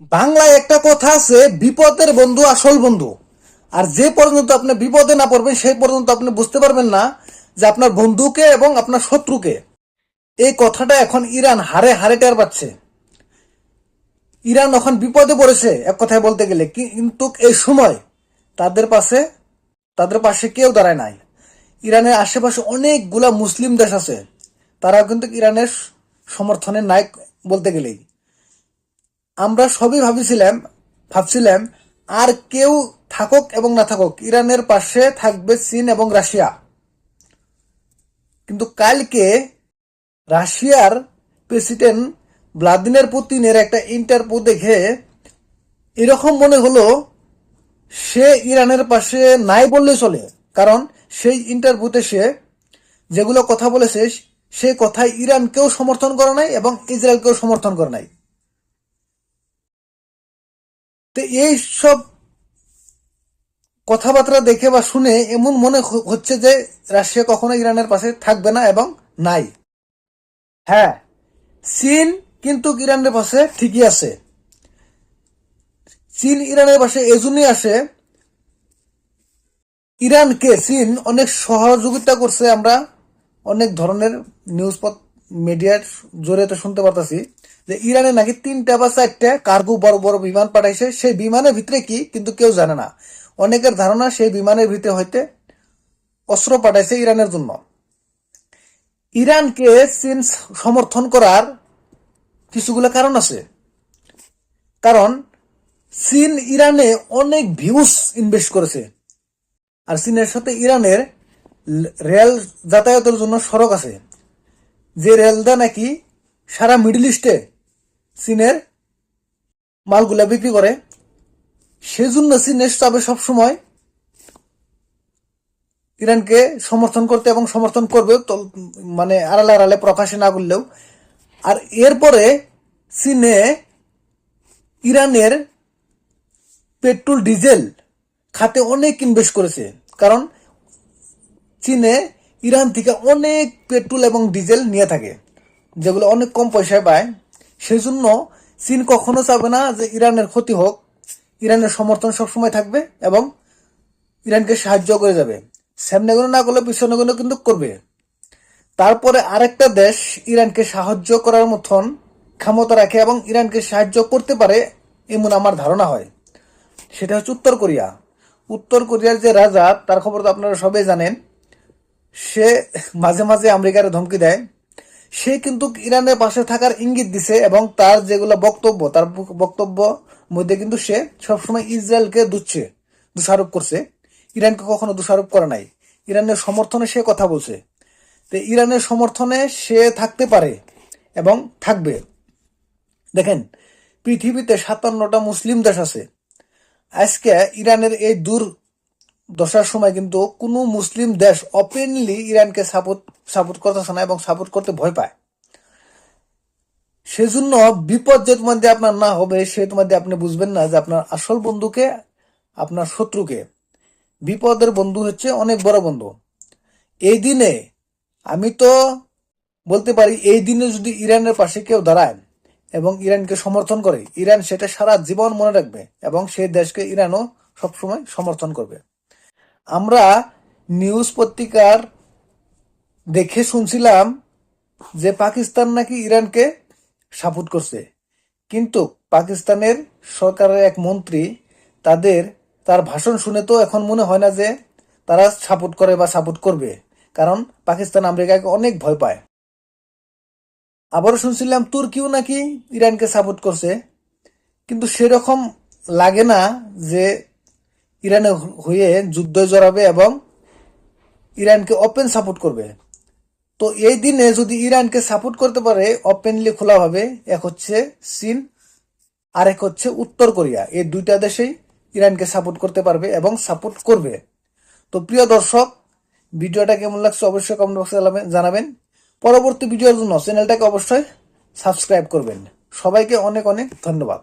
বাংলায় একটা কথা আছে, বিপদের বন্ধু আসল বন্ধু। আর যে পর্যন্ত আপনি বিপদে না পড়বেন, সেই পর্যন্ত আপনি বুঝতে পারবেন না যে আপনার বন্ধুকে এবং আপনার শত্রুকে। এই কথাটা এখন ইরান হারে হারে টের পাচ্ছে। ইরান এখন বিপদে পড়েছে, এক কথায় বলতে গেলে। কিন্তু এই সময় তাদের পাশে তাদের পাশে কেউ দাঁড়ায় নাই। ইরানের আশেপাশে অনেকগুলা মুসলিম দেশ আছে। তারা কিন্তু ইরানের সমর্থনে নাই বলতে গেলেই। আমরা সবই ভাবিছিলাম, ভাবছিলাম আর কেউ থাকুক এবং না থাকুক, ইরানের পাশে থাকবে চীন এবং রাশিয়া। কিন্তু কালকে রাশিয়ার প্রেসিডেন্ট ভ্লাদিমির পুতিনের একটা ইন্টারভিউ দেখে এরকম মনে হলো সে ইরানের পাশে নাই বললে চলে। কারণ সেই ইন্টারভিউতে সে যেগুলো কথা বলেছে সেই কথায় ইরানকেও সমর্থন করে নাই এবং ইসরায়েলকেও সমর্থন করে নাই। তো এই সব কথাবার্তা দেখে বা শুনে এমন মনে হচ্ছে যে রাশিয়া কখনো ইরানের পাশে থাকবে না এবং নাই। হ্যাঁ চীন কিন্তু ইরানের পাশে ঠিকই আছে। চীন ইরানের পাশে এজন্যই আসে, ইরানকে চীন অনেক সহযোগিতা করছে। আমরা অনেক ধরনের নিউজ মিডিয়ার জরিয়াতে শুনতে পারতাছি যে ইরানে নাকি তিনটা বা চারটা কার্গো বড় বড় বিমান পাঠাইছে, সেই বিমানের ভিতরে কি কিন্তু কেউ জানে না। অনেকের ধারণা সেই বিমানের ভিতরে হইতে অস্ত্র পাঠাইছে ইরানের জন্য। ইরানকে চীন সমর্থন করার কিছুগুলো কারণ আছে। কারণ চীন ইরানে অনেক ভিউজ ইনভেস্ট করেছে। আর চীনের সাথে ইরানের রেল যাতায়াতের জন্য সড়ক আছে। যে রেলদা নাকি সারা মিডল ইস্টে চীনের মালগুলা বিক্রি করে, সেজন্য চীনের চাবে সবসময় ইরানকে সমর্থন করতে এবং সমর্থন করবে মানে আড়ালে আড়ালে প্রকাশে না করলেও। আর এরপরে চীনে ইরানের পেট্রোল ডিজেল খাতে অনেক ইনভেস্ট করেছে, কারণ চীনে ইরান থেকে অনেক পেট্রোল এবং ডিজেল নিয়ে থাকে, যেগুলো অনেক কম পয়সায় পায়। সেজন্য চীন কখনো চাবে না যে ইরানের ক্ষতি হোক। ইরানের সমর্থন সবসময় থাকবে এবং ইরানকে সাহায্য করে যাবে। সামনে না করলে পিছনে কোনো কিন্তু করবে। তারপরে আরেকটা দেশ ইরানকে সাহায্য করার মতন ক্ষমতা রাখে এবং ইরানকে সাহায্য করতে পারে এমন আমার ধারণা হয়। সেটা হচ্ছে উত্তর কোরিয়া। উত্তর কোরিয়ার যে রাজা, তার খবর তো আপনারা সবাই জানেন সে মাঝে মাঝে আমেরিকার ধমকি দেয়। সে কিন্তু ইরানের পাশে থাকার ইঙ্গিত দিছে এবং তার যেগুলো বক্তব্য, তার বক্তব্য মধ্যে কিন্তু সে সবসময় ইসরায়েলকে দুচ্ছে, দোষারোপ করছে। ইরানকে কখনো দোষারোপ করে নাই। ইরানের সমর্থনে সে কথা বলছে। তো ইরানের সমর্থনে সে থাকতে পারে এবং থাকবে। দেখেন, পৃথিবীতে সাতান্নটা মুসলিম দেশ আছে। আজকে ইরানের এই দূর দশার সময় কিন্তু কোনো মুসলিম দেশ ওপেনলি ইরানকে সাপোর্ট সাপোর্ট করতেছে না এবং সাপোর্ট করতে ভয় পায়। সেজন্য বিপদ যে তোমার দিয়ে আপনার না হবে, সে তোমার দিয়ে আপনি বুঝবেন না যে আপনার আসল বন্ধুকে, আপনার শত্রুকে। বিপদের বন্ধু হচ্ছে অনেক বড় বন্ধু। এই দিনে আমি তো বলতে পারি, এই দিনে যদি ইরানের পাশে কেউ দাঁড়ায় এবং ইরানকে সমর্থন করে, ইরান সেটা সারা জীবন মনে রাখবে এবং সেই দেশকে ইরানও সবসময় সমর্থন করবে। আমরা নিউজ পত্রিকার দেখে শুনছিলাম যে পাকিস্তান নাকি ইরানকে সাপোর্ট করছে। কিন্তু পাকিস্তানের সরকারের এক মন্ত্রী তাদের, তার ভাষণ শুনে তো এখন মনে হয় না যে তারা সাপোর্ট করে বা সাপোর্ট করবে, কারণ পাকিস্তান আমেরিকাকে অনেক ভয় পায়। আবারও শুনছিলাম, তুর্কিও নাকি ইরানকে সাপোর্ট করছে, কিন্তু সেরকম লাগে না যে ইরানে হয়ে যুদ্ধ জড়াবে এবং ইরানকে ওপেন সাপোর্ট করবে। তো এই দিনে যদি ইরানকে সাপোর্ট করতে পারে ওপেনলি খোলাভাবে এক হচ্ছে চীন আর এক হচ্ছে উত্তর কোরিয়া। এই দুইটা দেশেই ইরানকে সাপোর্ট করতে পারবে এবং সাপোর্ট করবে। তো প্রিয় দর্শক, ভিডিওটা কেমন লাগছে অবশ্যই কমেন্ট বক্সে জানাবেন পরবর্তী ভিডিওর জন্য চ্যানেলটাকে অবশ্যই সাবস্ক্রাইব করবেন। সবাইকে অনেক অনেক ধন্যবাদ।